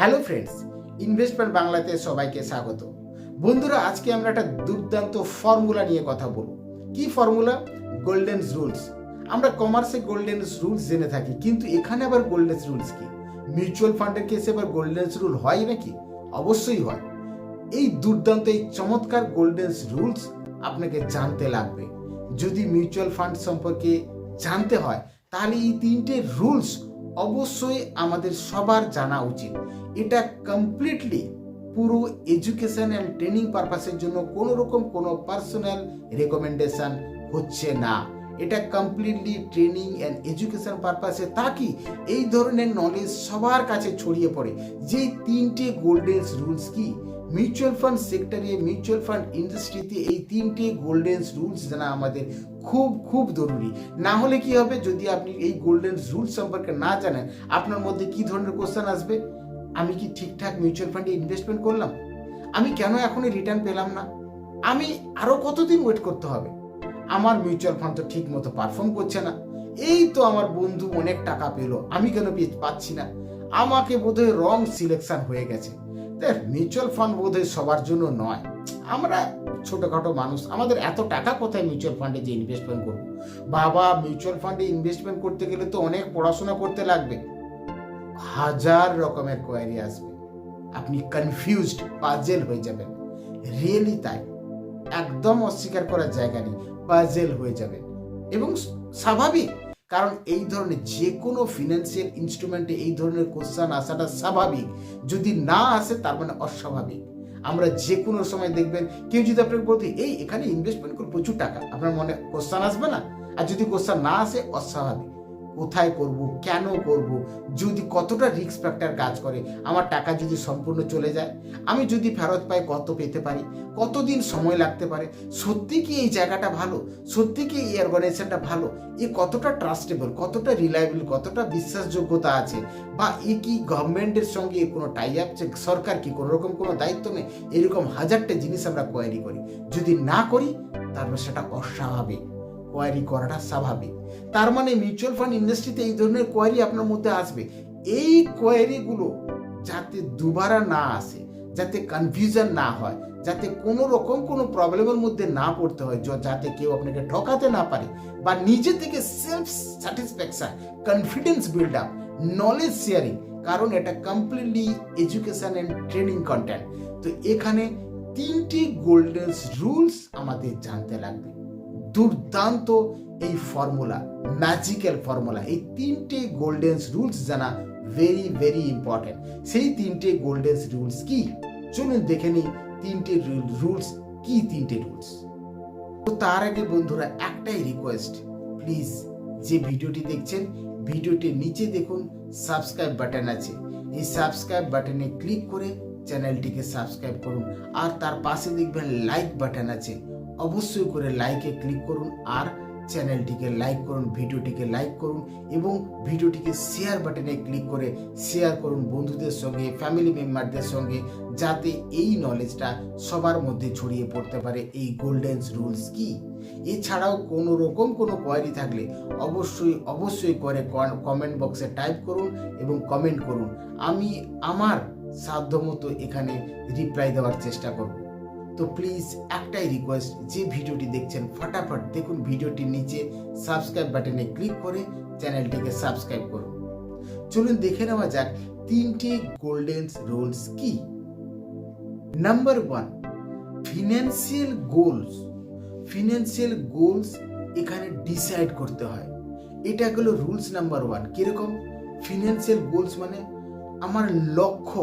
Hello friends, investment বাংলাতে সবাইকে স্বাগত। বন্ধুরা, আজকে আমরা একটা দুর্দান্ত ফর্মুলা নিয়ে কথা বলব। কি ফর্মুলা? গোল্ডেন রুলস আমরা কমার্সে গোল্ডেন রুলস জেনে থাকি, কিন্তু এখানে আবার গোল্ডেন রুলস কি? মিউচুয়াল ফান্ডের কেসে আবার গোল্ডেন রুল হয় নাকি? অবশ্যই হয়। এই দুর্দান্ত, এই চমৎকার গোল্ডেন রুলস আপনাকে জানতে লাগবে। যদি মিউচুয়াল ফান্ড সম্পর্কে জানতে হয়, তাহলে এই তিনটে রুলস অবশ্যই আমাদের সবার জানা উচিত। এটা কমপ্লিটলি পুরো এডুকেশন অ্যান্ড ট্রেনিং পারপাসের জন্য কোনো রকম কোনো পার্সোনাল রেকমেন্ডেশন হচ্ছে না। এটা কমপ্লিটলি ট্রেনিং অ্যান্ড এডুকেশন পারপাসে তাকি এই ধরনের নলেজ সবার কাছে ছড়িয়ে পড়ে। যে তিনটে গোল্ডেন রুলস কি? মিউচুয়াল ফান্ড সেক্টরে মিউচুয়াল ফান্ড ইন্ডাস্ট্রিতে এই তিনটে গোল্ডেন রুলস জানা আমাদের খুব খুব জরুরি। না হলে কি হবে, যদি আপনি এই গোল্ডেন রুলস সম্পর্কে না জানেন, আপনার মধ্যে কি ধরনের কোশ্চেন আসবে? আমি কি ঠিকঠাক মিউচুয়াল ফান্ডে ইনভেস্টমেন্ট করলাম? আমি কেন এখনই রিটার্ন পেলাম না? আমি আরও কতদিন ওয়েট করতে হবে? আমার মিউচুয়াল ফান্ড তো ঠিক মতো পারফর্ম করছে না। এই তো আমার বন্ধু অনেক টাকা পেল, আমি কেন পাচ্ছি না? আমাকে বোধহয় রং সিলেকশন হয়ে গেছে। দেখ মিউচুয়াল ফান্ড বোধহয় সবার জন্য নয়। আমরা ছোটোখাটো মানুষ, আমাদের এত টাকা কোথায় মিউচুয়াল ফান্ডে যে ইনভেস্টমেন্ট করব? বাবা মিউচুয়াল ফান্ডে ইনভেস্টমেন্ট করতে গেলে তো অনেক পড়াশোনা করতে লাগবে। হাজার রকমের কোয়ারি আসবে। আপনি কনফিউজড পাজেল হয়ে যাবেন। রিয়েলি তাই। একদম অস্বীকার করার জায়গা নেই পাজেল হয়ে যাবেন। এবং স্বাভাবিক কারণ এই ধরনের যে কোনো ফিনান্সিয়াল ইনস্ট্রুমেন্টে এই ধরনের কোশ্চান আসাটা স্বাভাবিক। যদি না আসে, তার মানে অস্বাভাবিক। আমরা যে কোনো সময় দেখবেন, কেউ যদি আপনাকে বলতে, এই, এখানে ইনভেস্টমেন্ট করে প্রচুর টাকা। আপনার মনে কোশ্চান আসবে না। আর যদি কোশ্চান না আসে, অস্বাভাবিক। কোথায় করব, কেন করব, যদি কতটা রিস্ক ফ্যাক্টর কাজ করে, আমার টাকা যদি সম্পূর্ণ চলে যায়, আমি যদি ফেরত পাই কত পেতে পারি, কতদিন সময় লাগতে পারে, সত্যি কি এই জায়গাটা ভালো? সত্যি কি এই অর্গানাইজেশনটা ভালো? এ কতটা ট্রাস্টেবল কতটা রিলায়েবল কতটা বিশ্বাসযোগ্যতা আছে? বা এ কি গভর্নমেন্টের সঙ্গে কোনো টাই আপ সরকার কি কোনো রকম কোনো দায়িত্ব নেই? এরকম হাজারটা জিনিস আমরা কোয়ারি করি। যদি না করি, তারপর সেটা অস্বাভাবিক। কোয়ারি করাটা স্বাভাবিক। তার মানে মিউচুয়াল ফান্ড ইন্ডাস্ট্রিতে এই ধরনের কোয়ারি আপনার মধ্যে আসবে। এই কোয়ারিগুলো যাতে দুবারা না আসে, যাতে কনফিউশন না হয়, যাতে কোনো রকম কোনো প্রবলেমের মধ্যে না পড়তে হয় যাতে কেউ আপনাকে ঠকাতে না পারে বা নিজে থেকে self satisfaction confidence build up knowledge sharing কারণ এটা completely education and training content তো এখানে তিনটি গোল্ডেন রুলস আমাদের জানতে লাগবে। দুর্দান্ত এই ফর্মুলা ম্যাজিক্যাল ফর্মুলা এই তিনটে গোল্ডেন রুলস জানা ভেরি ভেরি ইম্পর্টেন্ট সেই তিনটে গোল্ডেন রুলস কি? চলুন দেখে নিই তিনটে রুলস কি তিনটে রুলস তো তার আগে বন্ধুরা একটাই রিকোয়েস্ট প্লিজ যে ভিডিওটি দেখছেন, ভিডিওটির নিচে দেখুন সাবস্ক্রাইব বাটন আছে। এই সাবস্ক্রাইব বাটনে ক্লিক করে চ্যানেলটিকে সাবস্ক্রাইব করুন। আর তার পাশে দেখবেন লাইক বাটন আছে। অবশ্যই করে লাইকে ক্লিক করুন আর চ্যানেলটিকে লাইক করুন ভিডিওটিকে লাইক করুন এবং ভিডিওটিকে শেয়ার বাটনে ক্লিক করে শেয়ার করুন বন্ধুদের সঙ্গে ফ্যামিলি মেম্বারদের সঙ্গে যাতে এই নলেজটা সবার মধ্যে ছড়িয়ে পড়তে পারে। এই গোল্ডেন রুলস কি? এছাড়াও কোনো রকম কোনো কোয়ারি থাকলে অবশ্যই অবশ্যই করে কমেন্ট বক্সে টাইপ করুন এবং কমেন্ট করুন। আমি আমার সাধ্যমতো এখানে রিপ্লাই দেওয়ার চেষ্টা করব। তো প্লিজ একটাই রিকোয়েস্ট যে ভিডিওটি দেখছেন, ফটাফট দেখুন ভিডিওটির নিচে সাবস্ক্রাইব বাটনে ক্লিক করে চ্যানেলটিকে সাবস্ক্রাইব করুন। চলুন দেখে নেওয়া যাক তিনটে গোল্ডেন রুলস কি? Number one financial goals financial goals এখানে ডিসাইড করতে হয়। এটা হলো রুলস নাম্বার ওয়ান কীরকম? ফিনান্সিয়াল গোলস মানে আমার লক্ষ্য।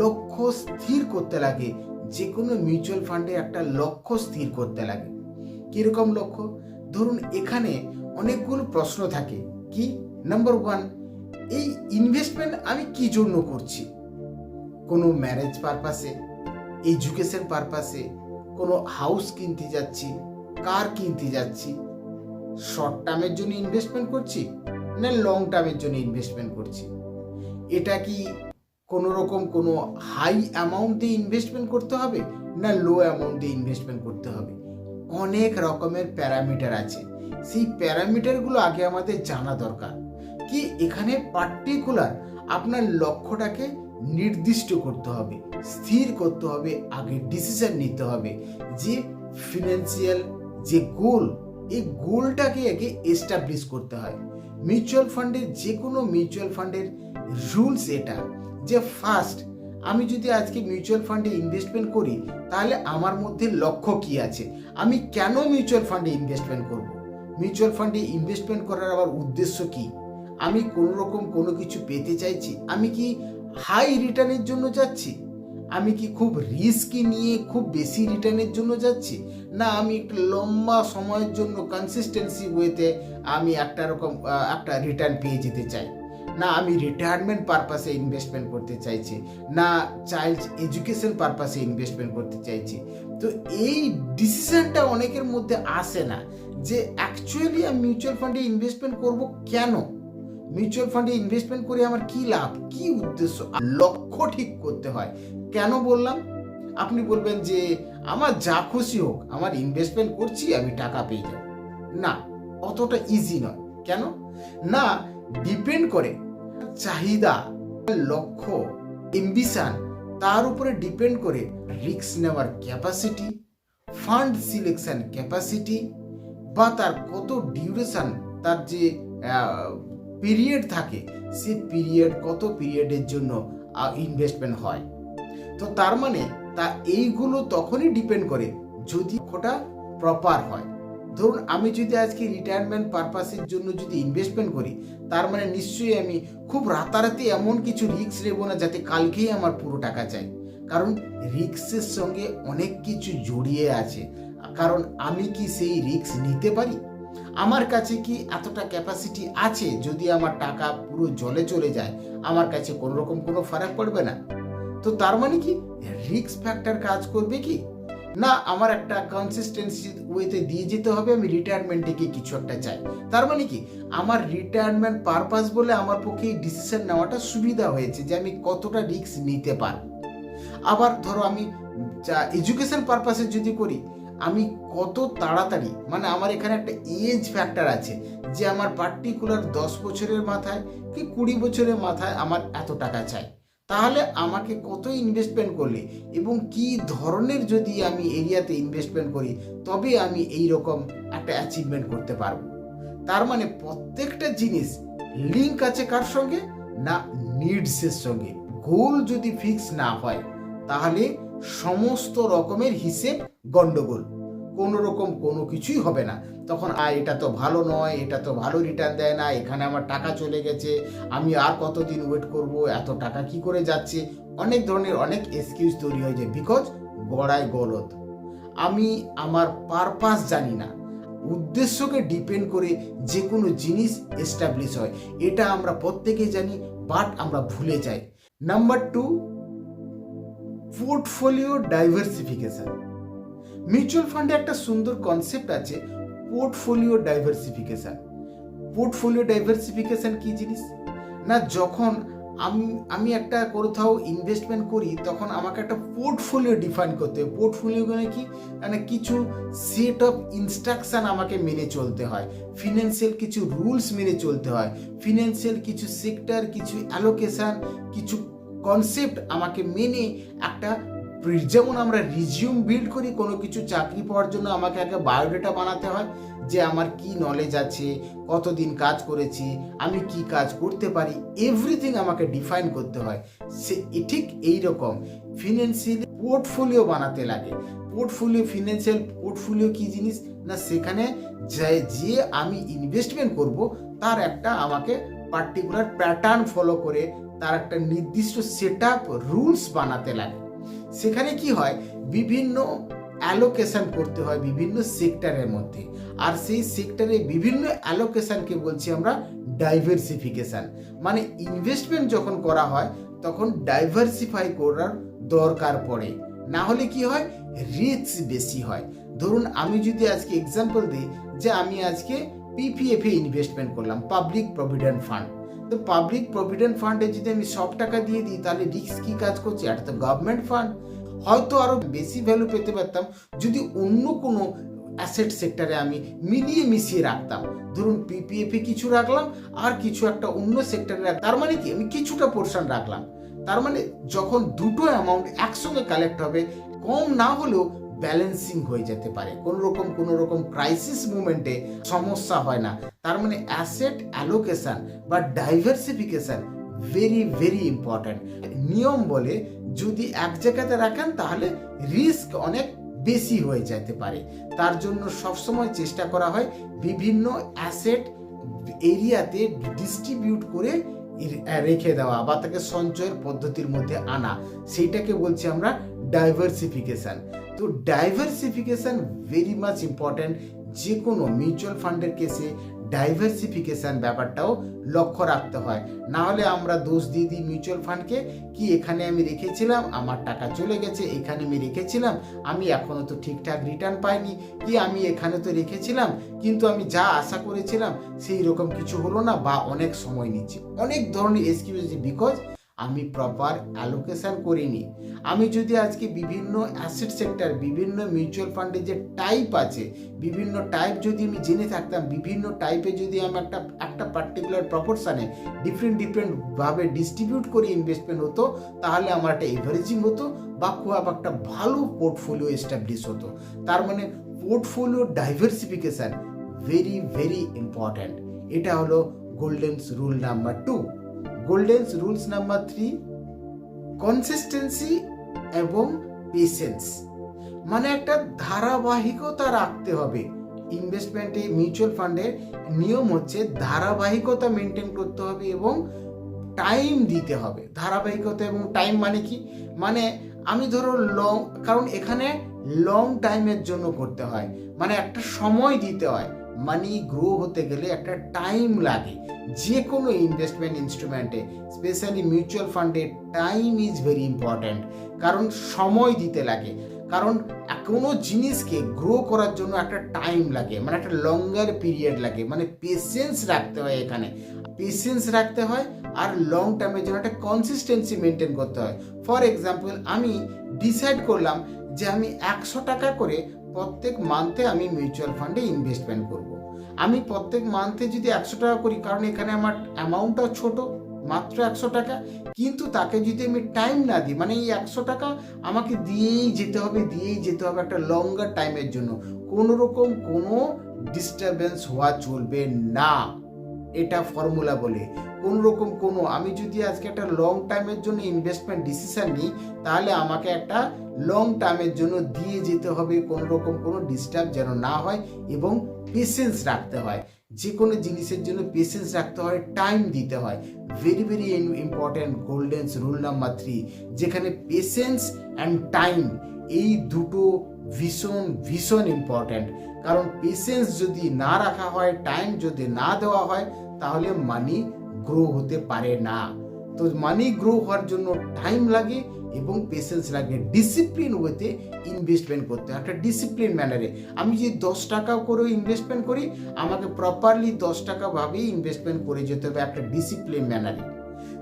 লক্ষ্য স্থির করতে লাগে। যে কোনো মিউচুয়াল ফান্ডে একটা লক্ষ্য স্থির করতে লাগে। কীরকম লক্ষ্য? ধরুন এখানে অনেকগুলো প্রশ্ন থাকে। কি? নাম্বার ওয়ান এই ইনভেস্টমেন্ট আমি কি জন্য করছি? কোনো ম্যারেজ পারপাসে এডুকেশন পারপাসে কোনো হাউস কিনতে যাচ্ছি কার কিনতে যাচ্ছি। শর্ট টার্মের জন্য ইনভেস্টমেন্ট করছি না লং টার্মের জন্য ইনভেস্টমেন্ট করছি? এটা কি কোনো রকম কোনো হাই অ্যামাউন্টে ইনভেস্টমেন্ট করতে হবে না লো অ্যামাউন্টে ইনভেস্টমেন্ট করতে হবে? অনেক রকমের প্যারামিটার আছে। সেই প্যারামিটারগুলো আগে আমাদের জানা দরকার কি এখানে পার্টিকুলার আপনার লক্ষ্যটাকে নির্দিষ্ট করতে হবে, স্থির করতে হবে, আগে ডিসিশন নিতে হবে যে ফিনান্সিয়াল যে গোল এই গোলটাকে আগে এস্টাবলিশ করতে হয়। মিউচুয়াল ফান্ডের যে কোনো মিউচুয়াল ফান্ডের রুলস এটা। যে ফার্স্ট আমি যদি আজকে মিউচুয়াল ফান্ডে ইনভেস্টমেন্ট করি, তাহলে আমার মধ্যে লক্ষ্য কি আছে? আমি কেন মিউচুয়াল ফান্ডে ইনভেস্টমেন্ট করব? মিউচুয়াল ফান্ডে ইনভেস্টমেন্ট করার আবার উদ্দেশ্য কি? আমি কোনো রকম কোনো কিছু পেতে চাইছি? আমি কি হাই রিটার্নের জন্য যাচ্ছি? আমি কি খুব রিস্কি নিয়ে খুব বেশি রিটার্নের জন্য যাচ্ছি? না, আমি একটু লম্বা সময়ের জন্য কনসিস্টেন্সি ওয়েতে আমি একটা রকম একটা রিটার্ন পেয়ে যেতে চাই। না, আমি রিটায়ারমেন্ট পারপাসে ইনভেস্টমেন্ট করতে চাইছি, না চাইল্ড এডুকেশন পারপাসে ইনভেস্টমেন্ট করতে চাইছি। তো এই ডিসিশনটা অনেকের মধ্যে আসে না যে অ্যাকচুয়ালি আমি মিউচুয়াল ফান্ডে ইনভেস্টমেন্ট করব কেন? মিউচুয়াল ফান্ডে ইনভেস্টমেন্ট করে আমার কি লাভ? কি উদ্দেশ্য? লক্ষ্য ঠিক করতে হয়। কেন বললাম? আপনি বলবেন যে আমার যা খুশি হোক, আমার ইনভেস্টমেন্ট করছি, আমি টাকা পেয়ে যাব। না, অতটা ইজি নয়। কেন? না ডিপেন্ড করে চাহিদা, লক্ষ্য এম্বিশন তার উপরে ডিপেন্ড করে রিস্ক নেওয়ার ক্যাপাসিটি ফান্ড সিলেকশন ক্যাপাসিটি বা তার কত ডিউরেশন তার যে পিরিয়ড থাকে, সে পিরিয়ড কত পিরিয়ডের জন্য ইনভেস্টমেন্ট হয়। তো তার মানে তা এইগুলো তখনই ডিপেন্ড করে যদি ওটা প্রপার হয়। ধরুন, আমি যদি আজকে রিটায়ারমেন্ট পারপাসের জন্য যদি ইনভেস্টমেন্ট করি, তার মানে নিশ্চয়ই আমি খুব রাতারাতি এমন কিছু রিস্ক নেব না যাতে কালকেই আমার পুরো টাকা চাই। কারণ রিস্কের সঙ্গে অনেক কিছু জড়িয়ে আছে। কারণ আমি কি সেই রিস্ক নিতে পারি? আমার কাছে কি এতটা ক্যাপাসিটি আছে যদি আমার টাকা পুরো জলে চলে যায়? আমার কাছে কোনো রকম কোনো ফারাক পড়বে না। তো তার মানে কি? রিস্ক ফ্যাক্টর কাজ করবে কি? না, আমার একটা কনসিস্টেন্সি ওয়েতে দিয়ে যেতে হবে, আমি রিটায়ারমেন্টে গিয়ে কিছু একটা চাই। তার মানে কি? আমার রিটায়ারমেন্ট পারপাস বলে আমার পক্ষে এই ডিসিশন নেওয়াটা সুবিধা হয়েছে যে আমি কতটা রিস্ক নিতে পারব আবার ধরো আমি যা এডুকেশন পারপাসে যদি করি, আমি কত তাড়াতাড়ি মানে আমার এখানে একটা এজ ফ্যাক্টর আছে যে আমার পার্টিকুলার দশ বছরের মাথায় কি কুড়ি বছরের মাথায় আমার এত টাকা চাই। তাহলে আমাকে কত ইনভেস্টমেন্ট করলে? এবং কি ধরনের যদি আমি এরিয়াতে ইনভেস্টমেন্ট করি, তবে আমি এই রকম একটা অ্যাচিভমেন্ট করতে পারব। তার মানে প্রত্যেকটা জিনিস লিঙ্ক আছে কার সঙ্গে? না নিডসের সঙ্গে। গোল যদি ফিক্স না হয়, তাহলে সমস্ত রকমের হিসেব গন্ডগোল। কোনো রকম কোনো কিছুই হবে না। তখন আ এটা তো ভালো নয়, এটা তো ভালো রিটার্ন দেয় না, এখানে আমার টাকা চলে গেছে, আমি আর কতদিন ওয়েট করব, এত টাকা কি করে যাচ্ছে? অনেক ধরনের অনেক এক্সকিউজ তৈরি হয়ে যায় বিকজ গড়ায় গলদ আমি আমার পারপাস জানি না। উদ্দেশ্যকে ডিপেন্ড করে যে কোনো জিনিস এস্টাবলিশ হয়। এটা আমরা প্রত্যেকেই জানি বাট আমরা ভুলে যাই। Number two portfolio diversification mutual ফান্ডে একটা সুন্দর কনসেপ্ট আছে পোর্টফোলিও ডাইভার্সিফিকেশন পোর্টফোলিও ডাইভার্সিফিকেশন কি জিনিস? না, যখন আমি আমি একটা কোথাও ইনভেস্টমেন্ট করি, তখন আমাকে একটা পোর্টফোলিও ডিফাইন করতে হয়। পোর্টফোলিও মানে কি? মানে কিছু সেট অফ ইনস্ট্রাকশান আমাকে মেনে চলতে হয়। ফিনান্সিয়াল কিছু রুলস মেনে চলতে হয়। ফিনান্সিয়াল কিছু সেক্টর কিছু অ্যালোকেশান কিছু কনসেপ্ট আমাকে মেনে একটা যেমন আমরা রিজিউম বিল্ড করি, কোনো কিছু চাকরি পাওয়ার জন্য আমাকে আগে বায়োডেটা বানাতে হয়, যে আমার কি নলেজ আছে, কতদিন কাজ করেছি, আমি কি কাজ করতে পারি এভরিথিং আমাকে ডিফাইন করতে হয়। সে ঠিক এই রকম ফিনান্সিয়াল পোর্টফোলিও বানাতে লাগে। পোর্টফোলিও ফিনান্সিয়াল পোর্টফোলিও কি জিনিস? না, সেখানে যে যে আমি ইনভেস্টমেন্ট করব, তার একটা আমাকে পার্টিকুলার প্যাটার্ন ফলো করে, তার একটা নির্দিষ্ট সেট আপ রুলস বানাতে লাগে। সেখানে কি হয়? বিভিন্ন অ্যালোকেশন করতে হয় বিভিন্ন সেক্টরের মধ্যে। আর সেই সেক্টরে বিভিন্ন অ্যালোকেশনকে বলছি আমরা ডাইভার্সিফিকেশন মানে ইনভেস্টমেন্ট যখন করা হয়, তখন ডাইভার্সিফাই করার দরকার পড়ে। না হলে কি হয়? রিস্ক বেশি হয়। ধরুন আমি যদি আজকে এক্সাম্পল দিই যে আমি আজকে পিপিএফে ইনভেস্টমেন্ট করলাম পাবলিক প্রভিডেন্ট ফান্ড তো পাবলিক প্রভিডেন্ট ফান্ডে যদি আমি সব টাকা দিয়ে দিই, তাহলে রিস্ক কি কাজ করছে? এটা তো গভর্নমেন্ট ফান্ড হয়তো আরও বেশি ভ্যালু পেতে পারতাম। যদি অন্য কোনো অ্যাসেট সেক্টরে আমি মিলিয়ে মিশিয়ে রাখতাম। ধরুন পিপিএফে কিছু রাখলাম, আর কিছু একটা অন্য সেক্টরে তার মানে কি? আমি কিছুটা পোর্শন রাখলাম। তার মানে যখন দুটো অ্যামাউন্ট একসঙ্গে কালেক্ট হবে, কম না হলেও ব্যালেন্সিং হয়ে যেতে পারে। কোনো রকম কোনো রকম ক্রাইসিস মুমেন্টে সমস্যা হয় না। তার মানে অ্যাসেট অ্যালোকেশন বা ডাইভার্সিফিকেশন ভেরি ভেরি ইম্পর্ট্যান্ট নিয়ম বলে যদি এক জায়গাতে রাখেন তাহলে রিস্ক অনেক বেশি হয়ে যেতে পারে। তার জন্য সবসময় চেষ্টা করা হয় বিভিন্ন অ্যাসেট এরিয়াতে ডিস্ট্রিবিউট করে রেখে দেওয়া বা তাকে সঞ্চয়ের পদ্ধতির মধ্যে আনা। সেইটাকে বলছি আমরা ডাইভার্সিফিকেশন তো ডাইভার্সিফিকেশন ভেরি মাচ ইম্পর্ট্যান্ট যে কোনো মিউচুয়াল ফান্ডের কেসে ডাইভার্সিফিকেশান ব্যাপারটাও লক্ষ্য রাখতে হয়। না হলে আমরা দোষ দিয়ে দিই মিউচুয়াল ফান্ডকে কি এখানে আমি রেখেছিলাম, আমার টাকা চলে গেছে, এখানে আমি রেখেছিলাম, আমি এখনও তো ঠিকঠাক রিটার্ন পাইনি, কি আমি এখানে তো রেখেছিলাম, কিন্তু আমি যা আশা করেছিলাম সেই রকম কিছু হলো না বা অনেক সময় নিচ্ছে। অনেক ধরনের এক্সকিউজ বিকজ আমি প্রপার অ্যালোকেশন করিনি। আমি যদি আজকে বিভিন্ন অ্যাসেট সেক্টর বিভিন্ন মিউচুয়াল ফান্ডের যে টাইপ আছে, বিভিন্ন টাইপ যদি আমি জেনে থাকতাম, বিভিন্ন টাইপে যদি আমি একটা একটা পার্টিকুলার প্রপোর্শনে ডিফারেন্ট ডিফারেন্টভাবে ডিস্ট্রিবিউট করে ইনভেস্টমেন্ট হতো, তাহলে আমার একটা এভারেজিং হতো বা খুব একটা ভালো পোর্টফোলিও এস্টাবলিশ হতো। তার মানে portfolio diversification very very important এটা হলো goldens rule number two goldens rules number three consistency এবং পেশেন্স মানে একটা ধারাবাহিকতা রাখতে হবে। ইনভেস্টমেন্টে মিউচুয়াল ফান্ডের নিয়ম হচ্ছে ধারাবাহিকতা মেনটেন করতে হবে এবং টাইম দিতে হবে। ধারাবাহিকতা এবং টাইম মানে কি? মানে আমি ধরো লং কারণ এখানে লং টাইমের জন্য করতে হয়। মানে একটা সময় দিতে হয়। মানি গ্রো হতে গেলে একটা টাইম লাগে। যে কোনো ইনভেস্টমেন্ট ইনস্ট্রুমেন্টে স্পেশালি মিউচুয়াল ফান্ডে টাইম ইজ ভেরি ইম্পর্ট্যান্ট কারণ সময় দিতে লাগে। কারণ কোনো জিনিসকে গ্রো করার জন্য একটা টাইম লাগে। মানে একটা লঙ্গার পিরিয়ড লাগে। মানে পেশেন্স রাখতে হয় এখানে। পেশেন্স রাখতে হয় আর লং টার্মের জন্য একটা কনসিস্টেন্সি মেনটেন করতে হয়। ফর এক্সাম্পল আমি ডিসাইড করলাম যে আমি একশো টাকা করে প্রত্যেক মান্থে আমি মিউচুয়াল ফান্ডে ইনভেস্টমেন্ট করব। আমি প্রত্যেক মান্থে যদি একশো টাকা করি, কারণ এখানে আমার অ্যামাউন্টটা ছোট, মাত্র একশো টাকা, কিন্তু তাকে যদি আমি টাইম না দিই মানে এই একশো টাকা আমাকে দিয়েই যেতে হবে, দিয়েই যেতে হবে একটা লঙ্গার টাইমের জন্য কোনো রকম কোনো ডিস্টারবেন্স হওয়া চলবে না এটা ফর্মুলা বলে। কোন রকম কোনো, আমি যদি আজকে একটা লং টাইমের জন্য ইনভেস্টমেন্ট ডিসিশন নিই, তাহলে আমাকে একটা লং টাইমের জন্য দিয়ে যেতে হবে কোনো রকম কোনো ডিস্টার্ব যেন না হয় এবং পেশেন্স রাখতে হয়। যে কোনো জিনিসের জন্য পেশেন্স রাখতে হয় টাইম দিতে হয়। Very very important goldens rule number three যেখানে পেশেন্স অ্যান্ড টাইম এই দুটো ভীষণ ভীষণ ইম্পর্ট্যান্ট কারণ পেশেন্স যদি না রাখা হয় টাইম যদি না দেওয়া হয়, তাহলে মানি গ্রো হতে পারে না। তো মানি গ্রো হওয়ার জন্য টাইম লাগে এবং পেশেন্স লাগে। ডিসিপ্লিন ওয়েতে ইনভেস্টমেন্ট করতে হয়। একটা ডিসিপ্লিন ম্যানারে আমি যদি দশ টাকা করে ইনভেস্টমেন্ট করি, আমাকে প্রপারলি দশ টাকা ভাবেই ইনভেস্টমেন্ট করে যেতে হবে একটা ডিসিপ্লিন ম্যানারে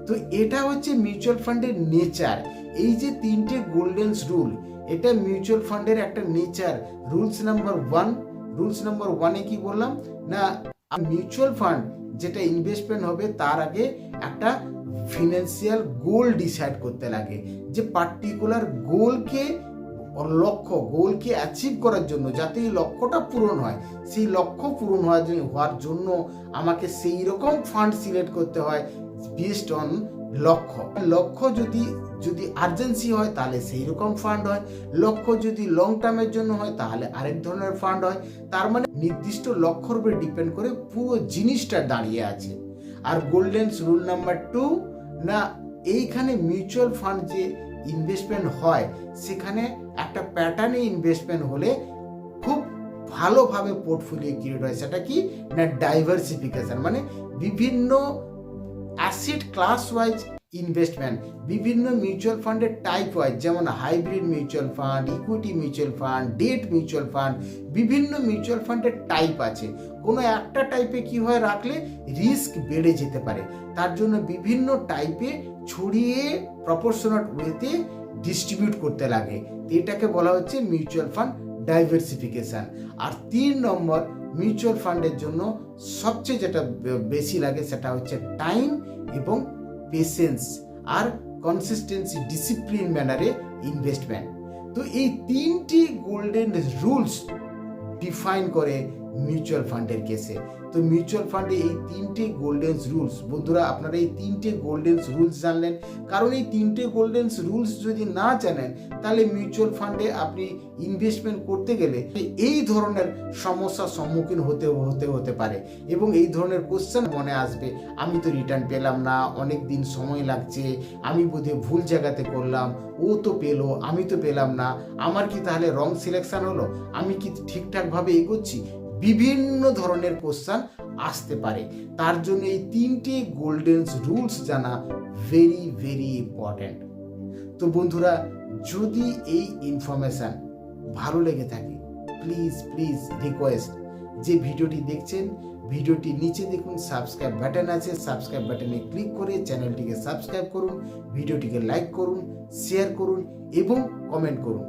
তো এটা হচ্ছে মিউচুয়াল ফান্ডের নেচার এই যে তিনটে গোল্ডেন্স রুল এটা মিউচুয়াল ফান্ডের একটা nature rules number one rules number ওয়ানে কি বললাম? না মিউচুয়াল ফান্ড যেটা ইনভেস্টমেন্ট হবে, তার আগে একটা ফিনান্সিয়াল গোল ডিসাইড করতে লাগে। যে পার্টিকুলার গোলকে লক্ষ্য গোলকে অ্যাচিভ করার জন্য, যাতে এই লক্ষ্যটা পূরণ হয়। সেই লক্ষ্য পূরণ হওয়ার জন্য হওয়ার জন্য আমাকে সেই রকম ফান্ড সিলেক্ট করতে হয় বেসড অন লক্ষ্য। লক্ষ্য যদি যদি আর্জেন্সি হয়, তাহলে সেই রকম ফান্ড হয়। লক্ষ্য যদি লং টার্মের জন্য হয়, তাহলে আরেক ধরনের ফান্ড হয়। তার মানে নির্দিষ্ট লক্ষ্যর উপরে ডিপেন্ড করে পুরো জিনিসটা দাঁড়িয়ে আছে। আর গোল্ডেন রুল নাম্বার টু না, এইখানে মিউচুয়াল ফান্ড যে ইনভেস্টমেন্ট হয়, সেখানে একটা প্যাটার্নে ইনভেস্টমেন্ট হলে খুব ভালোভাবে পোর্টফোলিও ক্রিয়েট হয়। সেটা কি? না ডাইভার্সিফিকেশন মানে বিভিন্ন অ্যাসেট ক্লাস ওয়াইজ ইনভেস্টমেন্ট, বিভিন্ন মিউচুয়াল ফান্ডের টাইপ ওয়াইজ যেমন hybrid mutual fund, equity mutual fund, debt mutual fund, বিভিন্ন মিউচুয়াল ফান্ডের টাইপ আছে। কোনো একটা টাইপে কি হয় রাখলে রিস্ক বেড়ে যেতে পারে। তার জন্য বিভিন্ন টাইপে ছড়িয়ে প্রপোর্শনাল ওয়েতে ডিস্ট্রিবিউট করতে লাগে। এটাকে বলা হচ্ছে মিউচুয়াল ফান্ড ডাইভার্সিফিকেশন আর তিন নম্বর মিউচুয়াল ফান্ডের জন্য সবচেয়ে যেটা বেশি লাগে সেটা হচ্ছে টাইম এবং পেশেন্স আর কনসিস্টেন্সি ডিসিপ্লিন ম্যানারে ইনভেস্টমেন্ট তো এই তিনটি গোল্ডেন রুলস ডিফাইন করে মিউচুয়াল ফান্ডের কেসে তো মিউচুয়াল ফান্ডে এই তিনটে গোল্ডেন রুলস বন্ধুরা আপনারা এই তিনটে গোল্ডেন রুলস জানলেন। কারণ এই তিনটে গোল্ডেন রুলস যদি না জানেন, তাহলে মিউচুয়াল ফান্ডে আপনি ইনভেস্টমেন্ট করতে গেলে এই ধরনের সমস্যার সম্মুখীন হতে হতে হতে পারে। এবং এই ধরনের কোশ্চেন মনে আসবে, আমি তো রিটার্ন পেলাম না, অনেক দিন সময় লাগছে, আমি বোধহয় ভুল জায়গাতে করলাম, ও তো পেল, আমি তো পেলাম না, আমার কি তাহলে রং সিলেকশন হলো? আমি কি ঠিকঠাকভাবে এগোচ্ছি? বিভিন্ন ধরনের কোশ্চান আসতে পারে। তার জন্য এই তিনটি গোল্ডেন রুলস জানা ভেরি ভেরি ইম্পর্ট্যান্ট তো বন্ধুরা, যদি এই ইনফরমেশান ভালো লেগে থাকে প্লিজ প্লিজ রিকোয়েস্ট যে ভিডিওটি দেখছেন, ভিডিওটি নিচে দেখুন সাবস্ক্রাইব বাটন আছে সাবস্ক্রাইব বাটনে ক্লিক করে চ্যানেলটিকে সাবস্ক্রাইব করুন, ভিডিওটিকে লাইক করুন শেয়ার করুন এবং কমেন্ট করুন।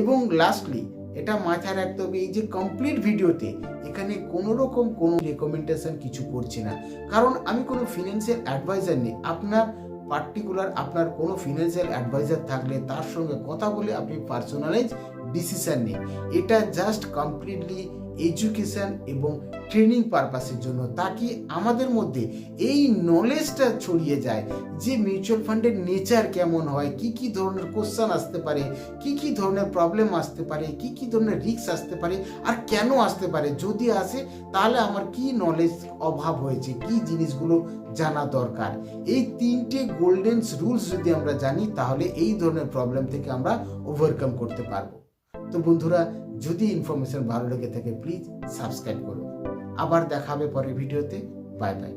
এবং লাস্টলি এটা মাথায় রাখতে হবে এই যে কমপ্লিট ভিডিওতে এখানে কোনো রকম কোনো রেকমেন্ডেশন কিছু করছি না। কারণ আমি কোনো ফিনান্সিয়াল অ্যাডভাইজার নেই। আপনার পার্টিকুলার আপনার কোনো ফিনান্সিয়াল অ্যাডভাইজার থাকলে তার সঙ্গে কথা বলে আপনি পার্সোনালাইজ ডিসিশন নিন। এটা জাস্ট কমপ্লিটলি এডুকেশন এবং ট্রেনিং পারপাসের জন্য তাকে আমাদের মধ্যে এই নলেজটা ছড়িয়ে যায়? যে মিউচুয়াল ফান্ডের নেচার কেমন হয়? কি কি ধরনের কোশ্চান আসতে পারে? কি কি ধরনের প্রবলেম আসতে পারে? কি কি ধরনের রিস্ক আসতে পারে? আর কেন আসতে পারে? যদি আসে, তাহলে আমার কি নলেজ অভাব হয়েছে? কি জিনিসগুলো জানা দরকার? এই তিনটে গোল্ডেন রুলস যদি আমরা জানি, তাহলে এই ধরনের প্রবলেম থেকে আমরা ওভারকাম করতে পারব। তো বন্ধুরা, যদি ইনফরমেশন ভালো লেগে থাকে প্লিজ সাবস্ক্রাইব করুন আবার দেখাবে পরের ভিডিওতে। Bye bye